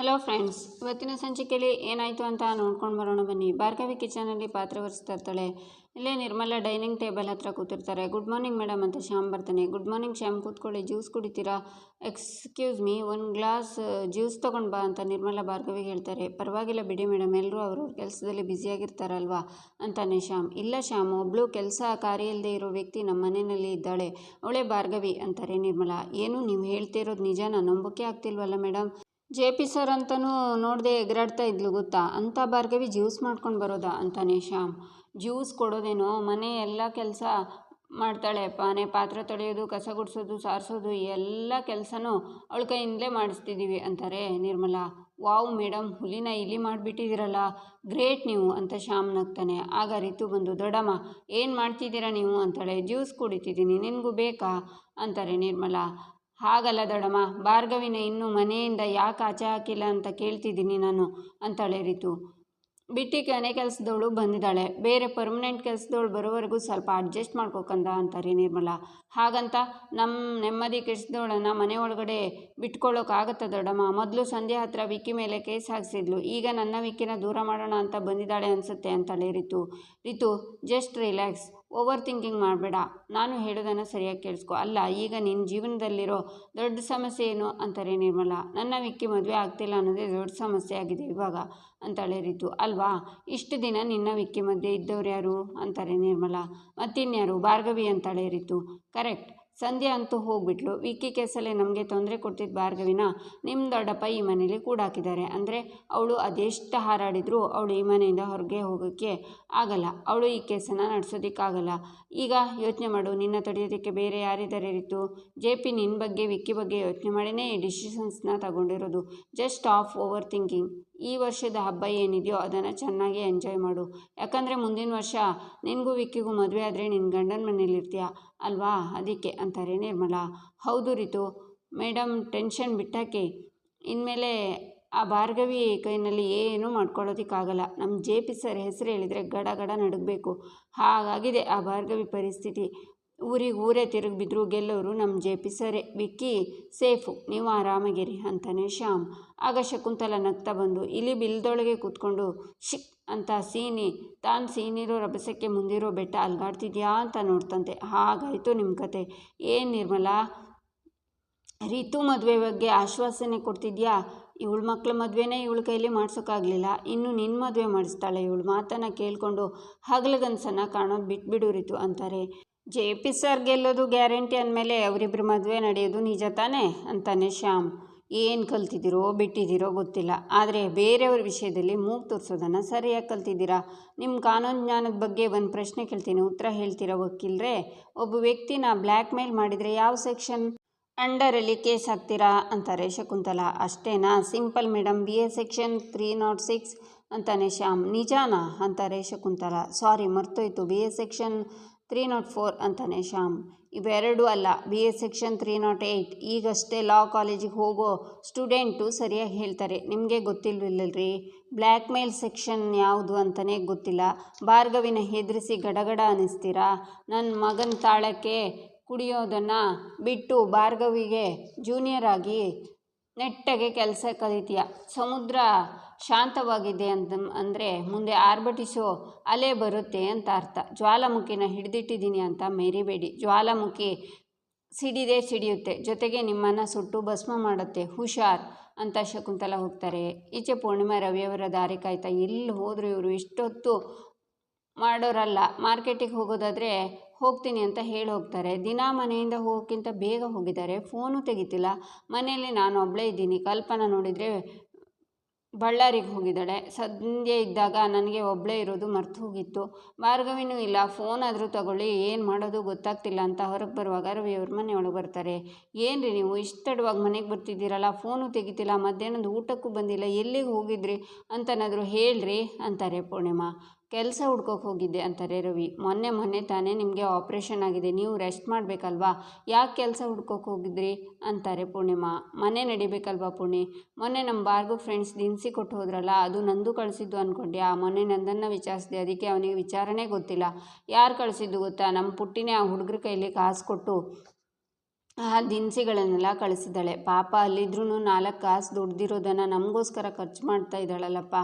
Hello friends ಇವತ್ತಿನ ಸಂಚಿಕೆಯಲ್ಲಿ ಏನಾಯಿತು ಅಂತ ನೋಡ್ಕೊಂಡು ಬರೋಣ ಬನ್ನಿ. ಭಾರ್ಗವಿ ಕಿಚನಲ್ಲಿ ಪಾತ್ರೆ ಒರೆಸ್ತಾ ಇರ್ತಾಳೆ. ಇಲ್ಲೇ ನಿರ್ಮಲ ಡೈನಿಂಗ್ ಟೇಬಲ್ ಹತ್ರ ಕೂತಿರ್ತಾರೆ. ಗುಡ್ ಮಾರ್ನಿಂಗ್ ಮೇಡಮ್ ಅಂತ ಶ್ಯಾಮ್ ಬರ್ತಾನೆ. ಗುಡ್ ಮಾರ್ನಿಂಗ್ ಶ್ಯಾಮ್, ಕೂತ್ಕೊಳ್ಳಿ. ಜ್ಯೂಸ್ ಕುಡಿತೀರಾ? ಎಕ್ಸ್ಕ್ಯೂಸ್ ಮೀ ಒಂದು ಗ್ಲಾಸ್ ಜ್ಯೂಸ್ ತೊಗೊಂಡು ಬಾ ಅಂತ ನಿರ್ಮಲ ಭಾರ್ಗವಿಗೆ ಹೇಳ್ತಾರೆ. ಪರವಾಗಿಲ್ಲ ಬಿಡಿ ಮೇಡಮ್ ಎಲ್ಲರೂ ಅವ್ರವ್ರ ಕೆಲಸದಲ್ಲಿ ಬ್ಯುಸಿಯಾಗಿರ್ತಾರಲ್ವಾ ಅಂತಾನೆ ಶ್ಯಾಮ್. ಇಲ್ಲ ಶ್ಯಾಮ್ ಒಬ್ಬಳು ಕೆಲಸ ಕಾರ್ಯ ಇಲ್ಲದೆ ಇರೋ ವ್ಯಕ್ತಿ ನಮ್ಮ ಮನೆಯಲ್ಲಿ ಇದ್ದಾಳೆ. ಅವಳೇ ಭಾರ್ಗವಿ ಅಂತಾರೆ ನಿರ್ಮಲ. ಏನು, ನೀವು ಹೇಳ್ತಿರೋದು ನಿಜ ನಾನು ನಂಬಿಕೆ ಆಗ್ತಿಲ್ವಲ್ಲ ಮೇಡಮ್ ಜೆ ಪಿ ಸರ್ ಅಂತಲೂ ನೋಡದೆ ಎಗರಾಡ್ತಾ ಇದ್ಲು, ಗೊತ್ತಾ? ಅಂಥ ಭಾರ್ಗವಿ ಜ್ಯೂಸ್ ಮಾಡ್ಕೊಂಡು ಬರೋದಾ ಅಂತಾನೆ ಶ್ಯಾಮ್. ಜ್ಯೂಸ್ ಕೊಡೋದೇನೋ? ಮನೆ ಎಲ್ಲ ಕೆಲಸ ಮಾಡ್ತಾಳೆ. ಮನೆ ಪಾತ್ರೆ ತೊಳೆಯೋದು, ಕಸ ಗುಡಿಸೋದು, ಸಾರಿಸೋದು, ಎಲ್ಲ ಕೆಲಸನೂ ಅವಳ ಕೈಯಿಂದಲೇ ಮಾಡಿಸ್ತಿದ್ದೀವಿ ಅಂತಾರೆ ನಿರ್ಮಲಾ. ವಾವ್ ಮೇಡಮ್ ಹುಲಿನ ಇಲಿ ಮಾಡಿಬಿಟ್ಟಿದ್ದೀರಲ್ಲ. ಗ್ರೇಟ್ ನೀವು ಅಂತ ಶ್ಯಾಮ್ ನಗ್ತಾನೆ. ಆಗ ರಿತು ಬಂದು, ದೊಡ್ಡಮ್ಮ, ಏನು ಮಾಡ್ತಿದ್ದೀರಾ ನೀವು? ಅಂತಾಳೆ. ಜ್ಯೂಸ್ ಕುಡಿತಿದ್ದೀನಿ. ನಿನಗೂ ಬೇಕಾ? ಅಂತಾರೆ ನಿರ್ಮಲಾ. ಹಾಗಲ್ಲ ದೊಡಮ್ಮ ಭಾರ್ಗವಿನ ಇನ್ನೂ ಮನೆಯಿಂದ ಯಾಕೆ ಆಚೆ ಹಾಕಿಲ್ಲ ಅಂತ ಕೇಳ್ತಿದ್ದೀನಿ ನಾನು, ಅಂತಾಳೆ ರಿತು. ಬಿಟ್ಟಿ ಮನೆ ಕೆಲಸದವಳು ಬಂದಿದ್ದಾಳೆ. ಬೇರೆ ಪರ್ಮನೆಂಟ್ ಕೆಲಸದವಳು ಬರೋವರೆಗೂ ಸ್ವಲ್ಪ ಅಡ್ಜಸ್ಟ್ ಮಾಡ್ಕೋಕಂದ, ಅಂತಾರೆ ನಿರ್ಮಲಾ. ಹಾಗಂತ ನಮ್ಮ ನೆಮ್ಮದಿ ಕೆಡಿಸಿದವಳನ್ನು ಮನೆ ಒಳಗಡೆ ಬಿಟ್ಕೊಳ್ಳೋಕ್ಕಾಗತ್ತ ದೊಡ್ಡಮ್ಮ ಮೊದಲು ಸಂಧ್ಯಾ ಹತ್ರ ವಿಕ್ಕಿ ಮೇಲೆ ಕೇಸ್ ಹಾಕ್ಸಿದ್ಲು. ಈಗ ನನ್ನ ವಿಕ್ಕಿನ ದೂರ ಮಾಡೋಣ ಅಂತ ಬಂದಿದ್ದಾಳೆ ಅನಿಸುತ್ತೆ, ಅಂತಾಳೆ Ritu. Ritu just relax overthinking ಮಾಡಬೇಡ. ನಾನು ಹೇಳೋದನ್ನು ಸರಿಯಾಗಿ ಕೇಳಿಸ್ಕೊ. ಅಲ್ಲ, ಈಗ ನಿನ್ನ ಜೀವನದಲ್ಲಿರೋ ದೊಡ್ಡ ಸಮಸ್ಯೆ ಏನು? ಅಂತಾರೆ ನಿರ್ಮಲ. ನನ್ನ ವಿಕ್ಕಿ ಮದುವೆ ಆಗ್ತಿಲ್ಲ ಅನ್ನೋದೇ ದೊಡ್ಡ ಸಮಸ್ಯೆ ಆಗಿದೆ ಇವಾಗ, ಅಂತಾಳೆ ರೀತು. ಅಲ್ವಾ? ಇಷ್ಟು ದಿನ ನಿನ್ನ ವಿಕ್ಕಿ ಮದುವೆ ಇದ್ದವ್ರು ಯಾರು? ಅಂತಾರೆ ನಿರ್ಮಲ. ಮತ್ತಿನ್ಯಾರು? ಭಾರ್ಗವಿ, ಅಂತಾಳೆ ರೀತು. ಕರೆಕ್ಟ್. ಸಂಧ್ಯಾ ಅಂತೂ ಹೋಗ್ಬಿಟ್ಲು. ವಿಕ್ಕಿ ಕೇಸಲ್ಲಿ ನಮಗೆ ತೊಂದರೆ ಕೊಡ್ತಿದ್ದ ಭಾರ್ಗವಿನ ನಿಮ್ಮ ದೊಡ್ಡಪ್ಪ ಈ ಮನೇಲಿ ಕೂಡಾಕಿದ್ದಾರೆ. ಅಂದರೆ ಅವಳು ಅದೆಷ್ಟು ಹಾರಾಡಿದರೂ ಅವಳು ಈ ಮನೆಯಿಂದ ಹೊರಗೆ ಹೋಗೋಕ್ಕೆ ಆಗಲ್ಲ. ಅವಳು ಈ ಕೇಸನ್ನು ನಡೆಸೋದಕ್ಕಾಗಲ್ಲ. ಈಗ ಯೋಚನೆ ಮಾಡು, ನಿನ್ನ ತಡೆಯೋದಕ್ಕೆ ಬೇರೆ ಯಾರಿದ್ದಾರೆ ಇತ್ತು ಜೆ ಪಿ ನಿನ್ನ ಬಗ್ಗೆ, ವಿಕ್ಕಿ ಬಗ್ಗೆ ಯೋಚನೆ ಮಾಡಿನೇ ಈ ಡಿಸಿಷನ್ಸ್ನ ತಗೊಂಡಿರೋದು. Just off overthinking. ಈ ವರ್ಷದ ಹಬ್ಬ ಏನಿದೆಯೋ ಅದನ್ನು ಚೆನ್ನಾಗಿ ಎಂಜಾಯ್ ಮಾಡು. ಯಾಕಂದರೆ ಮುಂದಿನ ವರ್ಷ ನಿನಗೂ ವಿಕ್ಕಿಗೂ ಮದುವೆ ಆದರೆ ನಿನ್ನ ಗಂಡನ ಮನೇಲಿರ್ತೀಯ ಅಲ್ವಾ? ಅದಕ್ಕೆ ಅಂತಾರೆ ನಿರ್ಮಲಾ. ಹೌದು ರೀತು. Madam tension ಬಿಟ್ಟಾಕಿ. ಇನ್ಮೇಲೆ ಆ ಭಾರ್ಗವಿ ಕೈನಲ್ಲಿ ಏನೂ ಮಾಡ್ಕೊಳ್ಳೋದಕ್ಕಾಗಲ್ಲ. ನಮ್ಮ ಜೆ ಪಿ ಸರ್ ಹೆಸರು ಹೇಳಿದರೆ ಗಡ ಗಡ ನಡುಗಬೇಕು. ಹಾಗಾಗಿದೆ ಆ ಭಾರ್ಗವಿ ಪರಿಸ್ಥಿತಿ. ಊರಿಗೆ ಊರೇ ತಿರುಗಿ ಬಿದ್ರು ಗೆಲ್ಲೋರು ನಮ್ಮ ಜೆ ಪಿ ಸರೇ. ವಿಕ್ಕಿ, ಸೇಫು, ನೀವು ಆರಾಮಾಗಿರಿ ಅಂತಾನೆ ಶ್ಯಾಮ್. ಆಗ ಶಕುಂತಲ ನಗ್ತಾ ಬಂದು, ಇಲಿ ಬಿಲ್ದೊಳಗೆ ಕೂತ್ಕೊಂಡು, ಶಿಕ್ ಅಂತ ಸೀನಿ, ತಾನು ಸೀನಿರೋ ರಭಸಕ್ಕೆ ಮುಂದಿರೋ ಬೆಟ್ಟ ಅಲ್ಗಾಡ್ತಿದ್ಯಾ ಅಂತ ನೋಡ್ತಂತೆ. ಹಾಗಾಯಿತು ನಿಮ್ಮ ಕತೆ. ಏನು ನಿರ್ಮಲಾ? ರಿತು ಮದುವೆ ಬಗ್ಗೆ ಆಶ್ವಾಸನೆ ಕೊಡ್ತಿದ್ಯಾ? ಇವಳು ಮಕ್ಕಳ ಮದುವೆನೇ ಇವಳ ಕೈಲಿ ಮಾಡ್ಸೋಕ್ಕಾಗಲಿಲ್ಲ ಇನ್ನು ನಿನ್ನ ಮದುವೆ ಮಾಡಿಸ್ತಾಳೆ ಇವಳು ಮಾತನ್ನು ಕೇಳಿಕೊಂಡು ಹಗಲಗನ್ಸನ್ನು ಕಾಣೋದು ಬಿಟ್ಬಿಡು ರಿತು ಅಂತಾರೆ. ಜೆ ಪಿ ಸರ್ ಗೆಲ್ಲೋದು ಗ್ಯಾರಂಟಿ ಅಂದಮೇಲೆ ಅವರಿಬ್ಬರ ಮದುವೆ ನಡೆಯೋದು ನಿಜ ತಾನೇ? ಅಂತಾನೆ ಶ್ಯಾಮ್. ಏನು ಕಲ್ತಿದ್ದೀರೋ, ಬಿಟ್ಟಿದ್ದೀರೋ ಗೊತ್ತಿಲ್ಲ. ಆದರೆ ಬೇರೆಯವ್ರ ವಿಷಯದಲ್ಲಿ ಮೂಗು ತೋರಿಸೋದನ್ನು ಸರಿಯಾಗಿ ಕಲ್ತಿದ್ದೀರಾ? ನಿಮ್ಮ ಕಾನೂನು ಜ್ಞಾನದ ಬಗ್ಗೆ ಒಂದು ಪ್ರಶ್ನೆ ಕೇಳ್ತೀನಿ, ಉತ್ತರ ಹೇಳ್ತೀರಾ ವಕೀಲ್ರೆ? ಒಬ್ಬ ವ್ಯಕ್ತಿನ ಬ್ಲ್ಯಾಕ್ ಮೇಲ್ ಮಾಡಿದರೆ ಯಾವ ಸೆಕ್ಷನ್? ಅಂಡರಲ್ಲಿ ಕೇಸ್ ಹಾಕ್ತೀರಾ? ಅಂತಾರೆ ಶಕುಂತಲಾ. ಅಷ್ಟೇನಾ? Simple madam B A section three nought six, ಅಂತಾನೆ ಶ್ಯಾಮ್. ನಿಜಾನಾ? ಅಂತಾರೆ Shakuntala. Sorry, ಮರ್ತೋಯ್ತು. B A section three nought four ಅಂತಾನೆ ಶ್ಯಾಮ್. ಇವೆರಡೂ ಅಲ್ಲ. B A section three nought eight ಈಗಷ್ಟೇ ಲಾ ಕಾಲೇಜಿಗೆ ಹೋಗೋ ಸ್ಟೂಡೆಂಟು ಸರಿಯಾಗಿ ಹೇಳ್ತಾರೆ. ನಿಮಗೆ ಗೊತ್ತಿಲ್ವಿಲ್ಲರಿ ಬ್ಲ್ಯಾಕ್ ಮೇಲ್ ಸೆಕ್ಷನ್ ಯಾವುದು ಅಂತಲೇ ಗೊತ್ತಿಲ್ಲ. ಭಾರ್ಗವಿನ ಹೆದರಿಸಿ ಗಡಗಡ ಅನ್ನಿಸ್ತೀರಾ? ನನ್ನ ಮಗನ ತಾಳಕ್ಕೆ ಕುಡಿಯೋದನ್ನು ಬಿಟ್ಟು ಭಾರ್ಗವಿಗೆ ಜೂನಿಯರ್ ಆಗಿ ನೆಟ್ಟಗೆ ಕೆಲಸ ಕಲಿತೀಯ. ಸಮುದ್ರ ಶಾಂತವಾಗಿದೆ ಅಂತ ಅಂದರೆ ಮುಂದೆ ಆರ್ಭಟಿಸೋ, ಅಲೆ ಬರುತ್ತೆ ಅಂತ ಅರ್ಥ. ಜ್ವಾಲಾಮುಖಿನ ಹಿಡಿದಿಟ್ಟಿದ್ದೀನಿ ಅಂತ ಮೆರಿಬೇಡಿ. ಜ್ವಾಲಾಮುಖಿ ಸಿಡಿದೆ ಸಿಡಿಯುತ್ತೆ. ಜೊತೆಗೆ ನಿಮ್ಮನ್ನು ಸುಟ್ಟು ಭಸ್ಮ ಮಾಡುತ್ತೆ. ಹುಷಾರ್ ಅಂತ ಶಕುಂತಲ ಹೋಗ್ತಾರೆ. ಈಚೆ ಪೂರ್ಣಿಮಾ ರವಿಯವರ ದಾರಿ ಕಾಯ್ತಾ ಎಲ್ಲಿ ಹೋದರೂ ಇವರು ಇಷ್ಟೊತ್ತು ಮಾಡೋರಲ್ಲ. ಮಾರ್ಕೆಟಿಗೆ ಹೋಗೋದಾದರೆ ಹೋಗ್ತೀನಿ ಅಂತ ಹೇಳಿ ಹೋಗ್ತಾರೆ. ದಿನ ಮನೆಯಿಂದ ಹೋಗೋಕ್ಕಿಂತ ಬೇಗ ಹೋಗಿದ್ದಾರೆ. ಫೋನು ತೆಗಿತಿಲ್ಲ. ಮನೆಯಲ್ಲಿ ನಾನು ಒಬ್ಬಳೇ ಇದ್ದೀನಿ. ಕಲ್ಪನಾ ನೋಡಿದರೆ ಬಳ್ಳಾರಿಗೆ ಹೋಗಿದ್ದಾಳೆ. ಸಂಧ್ಯೆ ಇದ್ದಾಗ ನನಗೆ ಒಬ್ಬಳೇ ಇರೋದು ಮರ್ತು ಹೋಗಿತ್ತು. ಮಾರ್ಗವಿನೂ ಇಲ್ಲ. ಫೋನ್ ಆದರೂ ತಗೊಳ್ಳಿ. ಏನು ಮಾಡೋದು ಗೊತ್ತಾಗ್ತಿಲ್ಲ ಅಂತ ಹೊರಗೆ ಬರುವಾಗ ರವಿಯವ್ರ ಮನೆಯೊಳಗೆ ಬರ್ತಾರೆ. ಏನು ರೀ ನೀವು? ಇಷ್ಟು ತಡವಾಗಿ ಮನೆಗೆ ಬರ್ತಿದ್ದೀರಲ್ಲ. ಫೋನು ತೆಗಿತಿಲ್ಲ. ಮಧ್ಯಾಹ್ನದ ಊಟಕ್ಕೂ ಬಂದಿಲ್ಲ. ಎಲ್ಲಿಗೆ ಹೋಗಿದ್ರಿ? ಅಂತನಾದರೂ ಹೇಳ್ರಿ ಅಂತಾರೆ ಪೂರ್ಣಿಮಾ. ಕೆಲಸ ಹುಡ್ಕೋಕೆ ಹೋಗಿದ್ದೆ ಅಂತಾರೆ ರವಿ. ಮೊನ್ನೆ ಮೊನ್ನೆ ತಾನೇ ನಿಮಗೆ ಆಪ್ರೇಷನ್ ಆಗಿದೆ, ನೀವು ರೆಸ್ಟ್ ಮಾಡಬೇಕಲ್ವಾ? ಯಾಕೆ ಕೆಲಸ ಹುಡ್ಕೋಕೆ ಹೋಗಿದ್ರಿ? ಅಂತಾರೆ ಪೂರ್ಣಿಮಾ. ಮನೆ ನಡಿಬೇಕಲ್ವಾ ಪೂರ್ಣಿ? ಮೊನ್ನೆ ನಮ್ಮ ಬಾರ್ಗು ಫ್ರೆಂಡ್ಸ್ ದಿನಸಿ ಕೊಟ್ಟು ಹೋದ್ರಲ್ಲ, ಅದು ನಂದು ಕಳಿಸಿದ್ದು ಆ ಮೊನ್ನೆ ನಂದನ್ನು ವಿಚಾರಿಸಿದೆ, ಅದಕ್ಕೆ ಅವನಿಗೆ ವಿಚಾರಣೆ ಗೊತ್ತಿಲ್ಲ. ಯಾರು ಕಳಿಸಿದ್ದು ಗೊತ್ತಾ? ನಮ್ಮ ಪುಟ್ಟಿನೇ ಆ ಹುಡುಗ್ರ ಕೈಲಿ ಕಾಸು ಕೊಟ್ಟು ಆ ದಿನಸಿಗಳನ್ನೆಲ್ಲ ಕಳಿಸಿದ್ದಾಳೆ. ಪಾಪ ಅಲ್ಲಿದ್ರೂ ನಾಲ್ಕು ಕಾಸು ದುಡ್ದಿರೋದನ್ನು ನಮಗೋಸ್ಕರ ಖರ್ಚು ಮಾಡ್ತಾ ಇದ್ದಾಳಲ್ಲಪ್ಪ.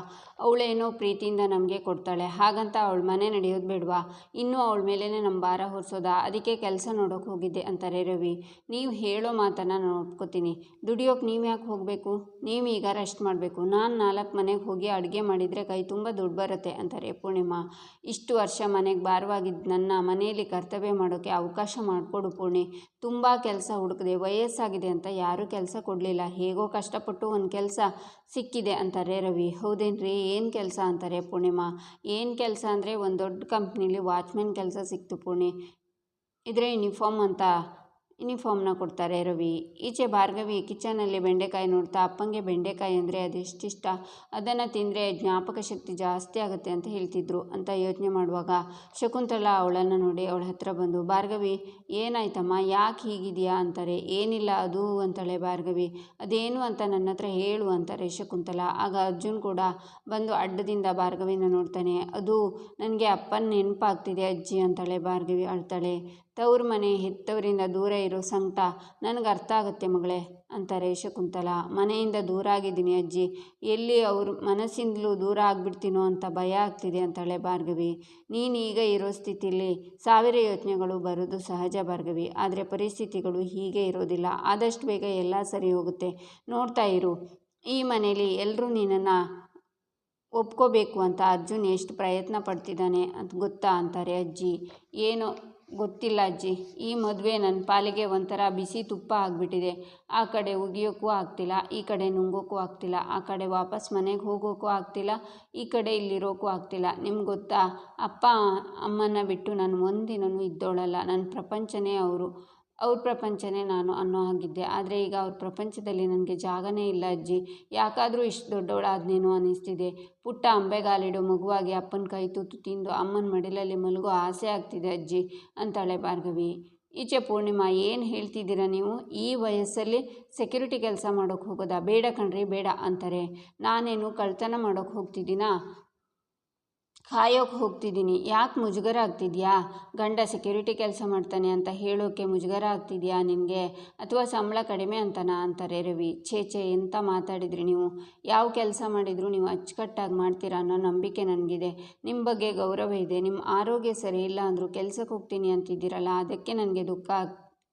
ಅವಳೇನೋ ಪ್ರೀತಿಯಿಂದ ನಮಗೆ ಕೊಡ್ತಾಳೆ. ಹಾಗಂತ ಅವಳ ಮನೆ ನಡೆಯೋದು ಬೇಡವಾ? ಇನ್ನೂ ಅವಳ ಮೇಲೇ ನಮ್ಮ ಭಾರ ಹೊರಿಸೋದಾ? ಅದಕ್ಕೆ ಕೆಲಸ ನೋಡೋಕೆ ಹೋಗಿದ್ದೆ ಅಂತಾರೆ ರವಿ. ನೀವು ಹೇಳೋ ಮಾತನ್ನು ನಾನು ಒಪ್ಕೋತೀನಿ. ದುಡಿಯೋಕೆ ನೀವು ಯಾಕೆ ಹೋಗಬೇಕು? ನೀವು ಈಗ ರೆಸ್ಟ್ ಮಾಡಬೇಕು. ನಾನು ನಾಲ್ಕು ಮನೆಗೆ ಹೋಗಿ ಅಡುಗೆ ಮಾಡಿದರೆ ಕೈ ತುಂಬ ದುಡ್ಡು ಬರುತ್ತೆ ಅಂತಾರೆ ಪೂರ್ಣಿಮಾ. ಇಷ್ಟು ವರ್ಷ ಮನೆಗೆ ಭಾರವಾಗಿದ್ದ ನನ್ನ ಮನೆಯಲ್ಲಿ ಕರ್ತವ್ಯ ಮಾಡೋಕ್ಕೆ ಅವಕಾಶ ಮಾಡಿಕೊಡು ಪೂರ್ಣಿ. ತುಂಬ ಕೆಲಸ ಹುಡುಕಿದೆ, ವಯಸ್ಸಾಗಿದೆ ಅಂತ ಯಾರೂ ಕೆಲಸ ಕೊಡಲಿಲ್ಲ. ಹೇಗೋ ಕಷ್ಟಪಟ್ಟು ಒಂದು ಕೆಲಸ ಸಿಕ್ಕಿದೆ ಅಂತಾರೆ ರವಿ. ಹೌದೇನ್ರಿ? ಏನು ಕೆಲಸ ಅಂತಾರೆ ಪೂರ್ಣಿಮಾ? ಏನು ಕೆಲಸ ಅಂದರೆ ಒಂದು ದೊಡ್ಡ ಕಂಪ್ನಿಲಿ ವಾಚ್ಮೆನ್ ಕೆಲಸ ಸಿಕ್ತು ಪೂರ್ಣಿ. ಇದ್ರೆ ಯೂನಿಫಾರ್ಮ್ ಅಂತ ಯೂನಿಫಾರ್ಮ್ನ ಕೊಡ್ತಾರೆ ರವಿ. ಈಚೆ ಭಾರ್ಗವಿ ಕಿಚನಲ್ಲಿ ಬೆಂಡೆಕಾಯಿ ನೋಡ್ತಾ, ಅಪ್ಪಂಗೆ ಬೆಂಡೆಕಾಯಿ ಅಂದರೆ ಅದೆಷ್ಟಿಷ್ಟ? ಅದನ್ನು ತಿಂದರೆ ಜ್ಞಾಪಕ ಶಕ್ತಿ ಜಾಸ್ತಿ ಆಗುತ್ತೆ ಅಂತ ಹೇಳ್ತಿದ್ರು ಅಂತ ಯೋಚನೆ ಮಾಡುವಾಗ ಶಕುಂತಲಾ ಅವಳನ್ನು ನೋಡಿ ಅವಳ ಹತ್ರ ಬಂದು, ಭಾರ್ಗವಿ, ಏನಾಯ್ತಮ್ಮ? ಯಾಕೆ ಹೀಗಿದೆಯಾ? ಅಂತಾರೆ. ಏನಿಲ್ಲ, ಅದು ಅಂತಾಳೆ ಭಾರ್ಗವಿ. ಅದೇನು ಅಂತ ನನ್ನ ಹತ್ರ ಹೇಳು ಅಂತಾರೆ ಶಕುಂತಲಾ. ಆಗ ಅರ್ಜುನ್ ಕೂಡ ಬಂದು ಅಡ್ಡದಿಂದ ಭಾರ್ಗವಿನ ನೋಡ್ತಾನೆ. ಅದು ನನಗೆ ಅಪ್ಪನ ನೆನಪಾಗ್ತಿದೆ ಅಜ್ಜಿ ಅಂತಾಳೆ ಭಾರ್ಗವಿ ಅಳ್ತಾಳೆ. ತವ್ರ ಮನೆ, ಹೆತ್ತವರಿಂದ ದೂರ ಇರೋ ಸಂಕಟ ನನಗೆ ಅರ್ಥ ಆಗುತ್ತೆ ಮಗಳೇ, ಅಂತಾರೆ ಶಕುಂತಲ ಮನೆಯಿಂದ ದೂರ ಆಗಿದ್ದೀನಿ ಅಜ್ಜಿ. ಎಲ್ಲಿ ಅವ್ರ ಮನಸ್ಸಿಂದಲೂ ದೂರ ಆಗ್ಬಿಡ್ತೀನೋ ಅಂತ ಭಯ ಆಗ್ತಿದೆ ಅಂತಾಳೆ ಭಾರ್ಗವಿ. ನೀನು ಈಗ ಇರೋ ಸ್ಥಿತಿಲಿ ಸಾವಿರ ಯೋಚನೆಗಳು ಬರೋದು ಸಹಜ ಭಾರ್ಗವಿ. ಆದರೆ ಪರಿಸ್ಥಿತಿಗಳು ಹೀಗೆ ಇರೋದಿಲ್ಲ. ಆದಷ್ಟು ಬೇಗ ಎಲ್ಲ ಸರಿ ಹೋಗುತ್ತೆ. ನೋಡ್ತಾ ಇರು. ಈ ಮನೇಲಿ ಎಲ್ಲರೂ ನಿನ್ನನ್ನು ಒಪ್ಕೋಬೇಕು ಅಂತ ಅರ್ಜುನ್ ಎಷ್ಟು ಪ್ರಯತ್ನ ಪಡ್ತಿದ್ದಾನೆ ಅಂತ ಗೊತ್ತಾ, ಅಂತಾರೆ ಅಜ್ಜಿ. ಏನೋ ಗೊತ್ತಿಲ್ಲ ಅಜ್ಜಿ. ಈ ಮದುವೆ ನನ್ನ ಪಾಲಿಗೆ ಒಂಥರ ಬಿಸಿ ತುಪ್ಪ ಆಗಿಬಿಟ್ಟಿದೆ. ಆ ಕಡೆ ಉಗಿಯೋಕ್ಕೂ ಆಗ್ತಿಲ್ಲ, ಈ ಕಡೆ ನುಂಗೋಕ್ಕೂ ಆಗ್ತಿಲ್ಲ, ಆ ಕಡೆ ವಾಪಸ್ ಮನೆಗೆ ಹೋಗೋಕ್ಕೂ ಆಗ್ತಿಲ್ಲ, ಈ ಕಡೆ ಇಲ್ಲಿರೋಕ್ಕೂ ಆಗ್ತಿಲ್ಲ. ನಿಮ್ಗೆ ಗೊತ್ತಾ? ಅಪ್ಪ ಅಮ್ಮನ ಬಿಟ್ಟು ನಾನು ಒಂದಿನೂ ಇದ್ದೋಳಲ್ಲ ನನ್ನ ಪ್ರಪಂಚನೇ ಅವರು. ಅವ್ರ ಪ್ರಪಂಚನೇ ನಾನು ಅನ್ನೋ ಹಾಗಿದ್ದೆ. ಆದರೆ ಈಗ ಅವ್ರ ಪ್ರಪಂಚದಲ್ಲಿ ನನಗೆ ಜಾಗನೇ ಇಲ್ಲ ಅಜ್ಜಿ. ಯಾಕಾದರೂ ಇಷ್ಟು ದೊಡ್ಡವಳಾದ್ನೇನೋ ಅನ್ನಿಸ್ತಿದೆ ಪುಟ್ಟ ಅಂಬೆಗಾಲಿಡು ಮಗುವಾಗಿ ಅಪ್ಪನ ಕೈ ತುತ್ತು ತಿಂದು ಅಮ್ಮನ ಮಡಿಲಲ್ಲಿ ಮಲಗೋ ಆಸೆ ಆಗ್ತಿದೆ ಅಜ್ಜಿ ಅಂತಾಳೆ ಭಾರ್ಗವಿ. ಈಚೆ ಪೂರ್ಣಿಮಾ, ಏನು ಹೇಳ್ತಿದ್ದೀರಾ ನೀವು? ಈ ವಯಸ್ಸಲ್ಲಿ ಸೆಕ್ಯೂರಿಟಿ ಕೆಲಸ ಮಾಡೋಕ್ಕೆ ಹೋಗೋದಾ? ಬೇಡ ಕಣ್ರಿ, ಬೇಡ ಅಂತಾರೆ. ನಾನೇನು ಕಳ್ತನ ಮಾಡೋಕ್ಕೆ ಹೋಗ್ತಿದ್ದೀನಾ? ಕಾಯೋಕೆ ಹೋಗ್ತಿದ್ದೀನಿ. ಯಾಕೆ ಮುಜುಗರ ಆಗ್ತಿದೆಯಾ? ಗಂಡ ಸೆಕ್ಯೂರಿಟಿ ಕೆಲಸ ಮಾಡ್ತಾನೆ ಅಂತ ಹೇಳೋಕ್ಕೆ ಮುಜುಗರ ಆಗ್ತಿದೆಯಾ ನಿನಗೆ? ಅಥವಾ ಸಂಬಳ ಕಡಿಮೆ ಅಂತನಾ ಅಂತಾರೆ ರವಿ. ಛೇ ಛೇ, ಎಂತ ಮಾತಾಡಿದ್ರಿ ನೀವು? ಯಾವ ಕೆಲಸ ಮಾಡಿದರೂ ನೀವು ಅಚ್ಚುಕಟ್ಟಾಗಿ ಮಾಡ್ತೀರಾ ಅನ್ನೋ ನಂಬಿಕೆ ನನಗಿದೆ. ನಿಮ್ಮ ಬಗ್ಗೆ ಗೌರವ ಇದೆ. ನಿಮ್ಮ ಆರೋಗ್ಯ ಸರಿ ಇಲ್ಲ ಅಂದರೂ ಕೆಲಸಕ್ಕೆ ಹೋಗ್ತೀನಿ ಅಂತಿದ್ದೀರಲ್ಲ, ಅದಕ್ಕೆ ನನಗೆ ದುಃಖ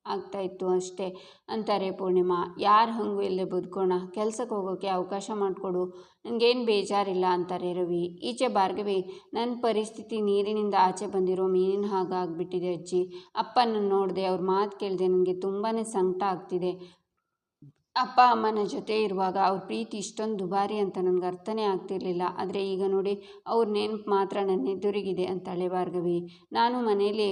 ಆಗ್ತಾಯಿತ್ತು ಅಷ್ಟೇ. ಅಂತಾರೆ ಪೂರ್ಣಿಮಾ, ಯಾರು ಹಾಗೂ ಇಲ್ಲೇ ಬದುಕೋಣ ಕೆಲಸಕ್ಕೆ ಹೋಗೋಕ್ಕೆ ಅವಕಾಶ ಮಾಡಿಕೊಡು ನನಗೇನು ಬೇಜಾರಿಲ್ಲ ಅಂತಾರೆ ರವಿ. ಈಚೆ ಭಾರ್ಗವಿ ನನ್ನ ಪರಿಸ್ಥಿತಿ ನೀರಿನಿಂದ ಆಚೆ ಬಂದಿರೋ ಮೀನಿನ ಹಾಗಾಗ್ಬಿಟ್ಟಿದೆ ಅಜ್ಜಿ. ಅಪ್ಪನ ನೋಡಿದೆ ಅವ್ರ ಮಾತು ಕೇಳಿದೆ ನನಗೆ ತುಂಬಾ ಸಂಕಟ ಆಗ್ತಿದೆ. ಅಪ್ಪ ಅಮ್ಮನ ಜೊತೆ ಇರುವಾಗ ಅವ್ರ ಪ್ರೀತಿ ಇಷ್ಟೊಂದು ದುಬಾರಿ ಅಂತ ನನಗೆ ಅರ್ಥನೇ ಆಗ್ತಿರ್ಲಿಲ್ಲ. ಆದರೆ ಈಗ ನೋಡಿ, ಅವ್ರ ನೆನಪು ಮಾತ್ರ ನನ್ನ ಎದುರಿಗಿದೆ ಅಂತಾಳೆ ಭಾರ್ಗವಿ. ನಾನು ಮನೇಲಿ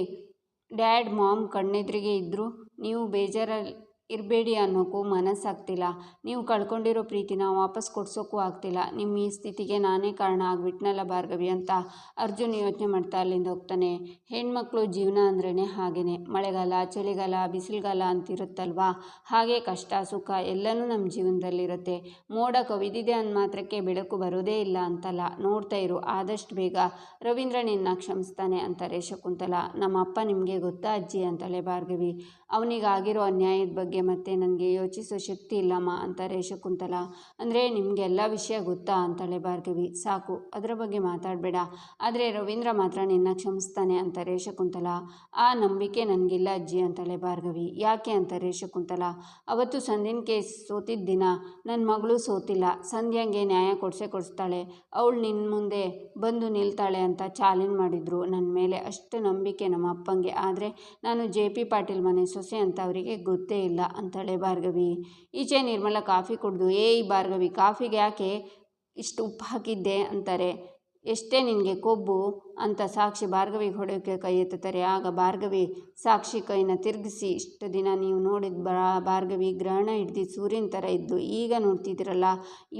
ಡ್ಯಾಡ್, ಮಾಮ್ ಕಣ್ಣೆದುರಿಗೆ ಇದ್ದರೂ ನೀವು ಬೇಜಾರಲ್ಲಿ ಇರಬೇಡಿ ಅನ್ನೋಕ್ಕೂ ಮನಸ್ಸಾಗ್ತಿಲ್ಲ. ನೀವು ಕಳ್ಕೊಂಡಿರೋ ಪ್ರೀತಿನ ವಾಪಸ್ ಕೊಡ್ಸೋಕ್ಕೂ ಆಗ್ತಿಲ್ಲ. ನಿಮ್ಮ ಈ ಸ್ಥಿತಿಗೆ ನಾನೇ ಕಾರಣ ಆಗಿಬಿಟ್ನಲ್ಲ ಭಾರ್ಗವಿ ಅಂತ ಅರ್ಜುನ್ ಯೋಚನೆ ಮಾಡ್ತಾ ಅಲ್ಲಿಂದ ಹೋಗ್ತಾನೆ. ಹೆಣ್ಮಕ್ಳು ಜೀವನ ಅಂದ್ರೇ ಹಾಗೇ ಮಳೆಗಾಲ, ಚಳಿಗಾಲ, ಬಿಸಿಲುಗಾಲ ಅಂತಿರುತ್ತಲ್ವಾ? ಹಾಗೆ ಕಷ್ಟ, ಸುಖ ಎಲ್ಲನೂ ನಮ್ಮ ಜೀವನದಲ್ಲಿರುತ್ತೆ. ಮೋಡ ಕವಿದಿದೆ ಅಂದ ಮಾತ್ರಕ್ಕೆ ಬೆಳಕು ಬರೋದೇ ಇಲ್ಲ ಅಂತಲ್ಲ. ನೋಡ್ತಾ ಇರು, ಆದಷ್ಟು ಬೇಗ ರವೀಂದ್ರ ನಿನ್ನ ಕ್ಷಮಿಸ್ತಾನೆ ಅಂತಾರೆ ಶಕುಂತಲ ನಮ್ಮ ಅಪ್ಪ ನಿಮಗೆ ಗೊತ್ತಾ ಅಜ್ಜಿ ಅಂತಲೇ ಭಾರ್ಗವಿ. ಅವನಿಗಾಗಿರೋ ಅನ್ಯಾಯದ ಬಗ್ಗೆ ಮತ್ತೆ ನನಗೆ ಯೋಚಿಸೋ ಶಕ್ತಿ ಇಲ್ಲಮ್ಮ ಅಂತಾರೆ ಶಕುಂತಲ. ಅಂದರೆ ನಿಮಗೆಲ್ಲ ವಿಷಯ ಗೊತ್ತಾ ಅಂತಾಳೆ ಭಾರ್ಗವಿ. ಸಾಕು, ಅದರ ಬಗ್ಗೆ ಮಾತಾಡಬೇಡ. ಆದರೆ ರವೀಂದ್ರ ಮಾತ್ರ ನಿನ್ನ ಕ್ಷಮಿಸ್ತಾನೆ ಅಂತಾರೆ ಶಕುಂತಲ. ಆ ನಂಬಿಕೆ ನನಗಿಲ್ಲ ಅಜ್ಜಿ ಅಂತಾಳೆ ಭಾರ್ಗವಿ. ಯಾಕೆ ಅಂತಾರೆ ಶಕುಂತಲ. ಅವತ್ತು ಸಂಧಿನ ಕೇಸ್ ಸೋತಿದ್ದ ದಿನ ನನ್ನ ಮಗಳು ಸೋತಿಲ್ಲ. ಸಂಧ್ಯಾಂಗೆ ನ್ಯಾಯ ಕೊಡಿಸೇ ಕೊಡಿಸ್ತಾಳೆ. ಅವಳು ನಿನ್ನ ಮುಂದೆ ಬಂದು ನಿಲ್ತಾಳೆ ಅಂತ ಚಾಲೆಂಜ್ ಮಾಡಿದ್ರು. ನನ್ನ ಮೇಲೆ ಅಷ್ಟು ನಂಬಿಕೆ ನಮ್ಮ ಅಪ್ಪಂಗೆ. ಆದರೆ ನಾನು ಜೆ ಪಿ ಪಾಟೀಲ್ ಮನೆ ಸೊಸೆ ಅಂತ ಅವರಿಗೆ ಗೊತ್ತೇ ಅಂತಾಳೆ ಭಾರ್ಗವಿ. ಈಚೆ ನಿರ್ಮಲ ಕಾಫಿ ಕುಡಿದು ಏಯ್ ಭಾರ್ಗವಿ ಕಾಫಿಗೆ ಯಾಕೆ ಇಷ್ಟು ಉಪ್ಪು ಹಾಕಿದ್ದೆ? ಅಂತಾರೆ. ಎಷ್ಟೇ ನಿನಗೆ ಕೊಬ್ಬು ಅಂತ ಸಾಕ್ಷಿ ಭಾರ್ಗವಿಗೆ ಹೊಡೆಯೋಕ್ಕೆ ಕೈ ಎತ್ತುತ್ತಾರೆ, ಆಗ ಭಾರ್ಗವಿ ಸಾಕ್ಷಿ ಕೈನ ತಿರುಗಿಸಿ, ಇಷ್ಟು ದಿನ ನೀವು ನೋಡಿದ ಬಾ, ಭಾರ್ಗವಿ ಗ್ರಹಣ ಹಿಡ್ದು ಸೂರ್ಯನ ಥರ ಇದ್ದು, ಈಗ ನೋಡ್ತಿದ್ದೀರಲ್ಲ,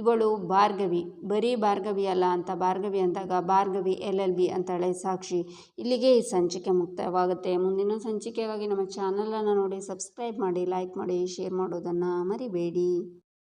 ಇವಳು ಭಾರ್ಗವಿ, ಬರೀ ಭಾರ್ಗವಿ ಅಲ್ಲ ಅಂತ ಭಾರ್ಗವಿ ಅಂದಾಗ ಭಾರ್ಗವಿ ಎಲ್ ಎಲ್ ಬಿ ಅಂತಾಳೆ ಸಾಕ್ಷಿ. ಇಲ್ಲಿಗೆ ಈ ಸಂಚಿಕೆ ಮುಕ್ತವಾಗುತ್ತೆ. ಮುಂದಿನ ಸಂಚಿಕೆಗಾಗಿ ನಮ್ಮ ಚಾನಲನ್ನು ನೋಡಿ, ಸಬ್ಸ್ಕ್ರೈಬ್ ಮಾಡಿ, ಲೈಕ್ ಮಾಡಿ, ಶೇರ್ ಮಾಡೋದನ್ನು ಮರಿಬೇಡಿ.